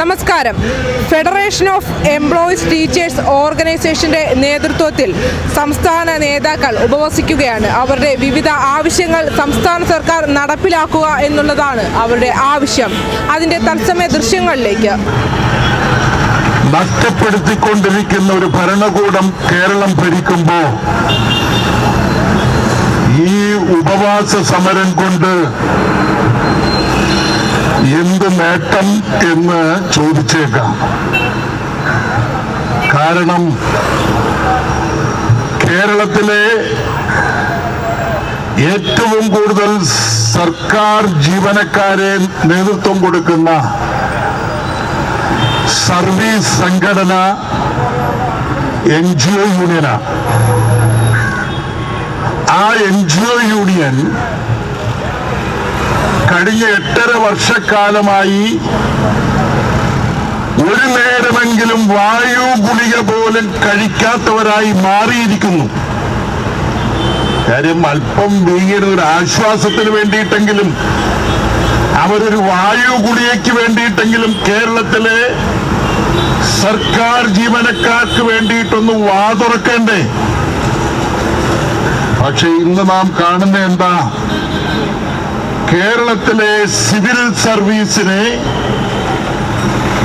നമസ്കാരം. Federation of employees teachers ഓർഗനൈസേഷന്റെ നേതൃത്വത്തിൽ സംസ്ഥാന നേതാക്കൾ ഉപവസിക്കുകയാണ്. അവരുടെ വിവിധ ആവശ്യങ്ങൾ സംസ്ഥാന സർക്കാർ നടപ്പിലാക്കുക എന്നുള്ളതാണ് അവരുടെ ആവശ്യം. അതിന്റെ തത്സമയ ദൃശ്യങ്ങളിലേക്ക്. നഷ്ടപ്പെടുത്തിക്കൊണ്ടിരിക്കുന്ന ഒരു ഭരണകൂടം കേരളം ഭരിക്കുമ്പോൾ ഈ ഉപവാസ സമരം കൊണ്ട് എന്ത് നേട്ടം എന്ന് ചോദിച്ചേക്കാം. കാരണം കേരളത്തിലെ ഏറ്റവും കൂടുതൽ സർക്കാർ ജീവനക്കാരെ നേതൃത്വം കൊടുക്കുന്ന സർവീസ് സംഘടന എൻ ജി ഒ യൂണിയനാണ്. ആ എൻ ജി ഒ യൂണിയൻ കഴിഞ്ഞ എട്ടര വർഷക്കാലമായി ഒരു നേരമെങ്കിലും വായു ഗുളിക പോലും കഴിക്കാത്തവരായി മാറിയിരിക്കുന്നു. കാര്യം അല്പം വീങ്ങിയ ഒരു ആശ്വാസത്തിന് വേണ്ടിയിട്ടെങ്കിലും അവരൊരു വായു ഗുളികയ്ക്ക് വേണ്ടിയിട്ടെങ്കിലും കേരളത്തിലെ സർക്കാർ ജീവനക്കാർക്ക് വേണ്ടിയിട്ടൊന്ന് വാതുറക്കണ്ടേ പക്ഷെ ഇന്ന് നാം കാണുന്ന എന്താ? കേരളത്തിലെ സിവിൽ സർവീസിനെ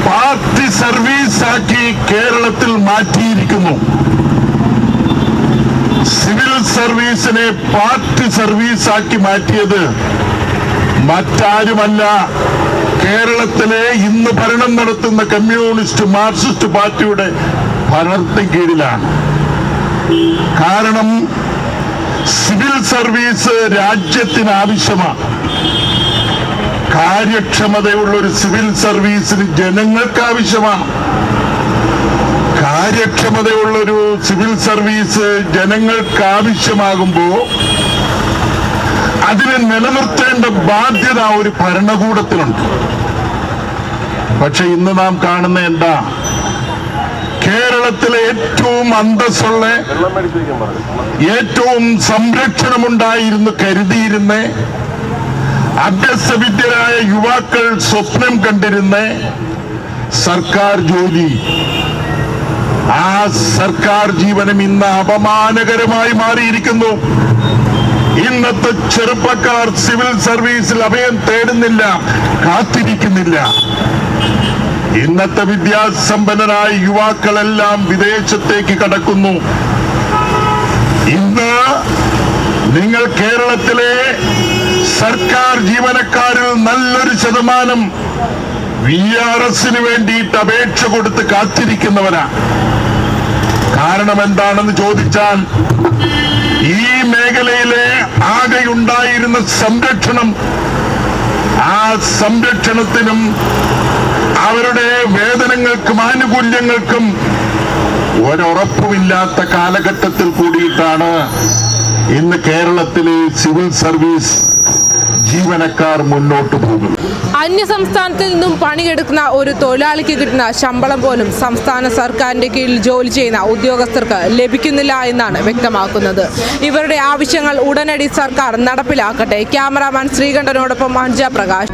പാർട്ടി സർവീസാക്കി കേരളത്തിൽ മാറ്റിയിരിക്കുന്നു. സിവിൽ സർവീസിനെ പാർട്ടി സർവീസാക്കി മാറ്റിയത് മറ്റാരുമല്ല. കേരളത്തിലെ ഇന്ന് ഭരണം നടത്തുന്ന കമ്മ്യൂണിസ്റ്റ് മാർക്സിസ്റ്റ് പാർട്ടിയുടെ ഭരണത്തിന് കീഴിലാണ്. കാരണം സിവിൽ സർവീസ് രാജ്യത്തിന് ആവശ്യമാണ് കാര്യക്ഷമതയുള്ള ഒരു സിവിൽ സർവീസിന് ജനങ്ങൾക്ക് ആവശ്യമാണ് കാര്യക്ഷമതയുള്ള ഒരു സിവിൽ സർവീസ് ജനങ്ങൾക്ക് ആവശ്യമാകുമ്പോ അതിനെ നിലനിർത്തേണ്ട ബാധ്യത ഒരു ഭരണകൂടത്തിനുണ്ട് പക്ഷെ ഇന്ന് നാം കാണുന്ന എന്താ? കേരളത്തിലെ ഏറ്റവും അന്തസ്സുള്ള ഏറ്റവും സംരക്ഷണമുണ്ടായിരുന്നു കരുതിയിരുന്ന അഭ്യസ്തവിദ്യരായ യുവാക്കൾ സ്വപ്നം കണ്ടിരുന്ന സർക്കാർ ജോലി. ആ സർക്കാർ ജീവനം ഇന്ന് അപമാനകരമായി മാറിയിരിക്കുന്നു. ഇന്നത്തെ ചെറുപ്പക്കാർ സിവിൽ സർവീസിൽ അഭയം തേടുന്നില്ല കാത്തിരിക്കുന്നില്ല. ഇന്നത്തെ വിദ്യാസമ്പന്നരായ യുവാക്കളെല്ലാം വിദേശത്തേക്ക് കടക്കുന്നു. ഇന്ന് നിങ്ങൾ കേരളത്തിലെ സർക്കാർ ജീവനക്കാരിൽ നല്ലൊരു ശതമാനം വി ആർ എസിന് വേണ്ടിയിട്ട് അപേക്ഷ കൊടുത്ത് കാത്തിരിക്കുന്നവരാ. കാരണം എന്താണെന്ന് ചോദിച്ചാൽ ഈ മേഖലയിലെ ആകെയുണ്ടായിരുന്ന സംരക്ഷണം ആ സംരക്ഷണത്തിനും അവരുടെ വേതനങ്ങൾക്കും ആനുകൂല്യങ്ങൾക്കും ഒരുറപ്പുമില്ലാത്ത കാലഘട്ടത്തിൽ കൂടിയിട്ടാണ് ഇന്ന് കേരളത്തിലെ സിവിൽ സർവീസ് ജീവനക്കാർ മുന്നോട്ട് പോകും അന്യ സംസ്ഥാനത്തിൽ നിന്നും പണിയെടുക്കുന്ന ഒരു തൊഴിലാളിക്ക് കിട്ടുന്ന ശമ്പളം പോലും സംസ്ഥാന സർക്കാരിന്റെ കീഴിൽ ജോലി ചെയ്യുന്ന ഉദ്യോഗസ്ഥർക്ക് ലഭിക്കുന്നില്ല എന്നാണ് വ്യക്തമാക്കുന്നത്. ഇവരുടെ ആവശ്യങ്ങൾ ഉടനടി സർക്കാർ നടപ്പിലാക്കട്ടെ. ക്യാമറാമാൻ ശ്രീകണ്ഠനോടൊപ്പം അഞ്ജ പ്രകാശ്.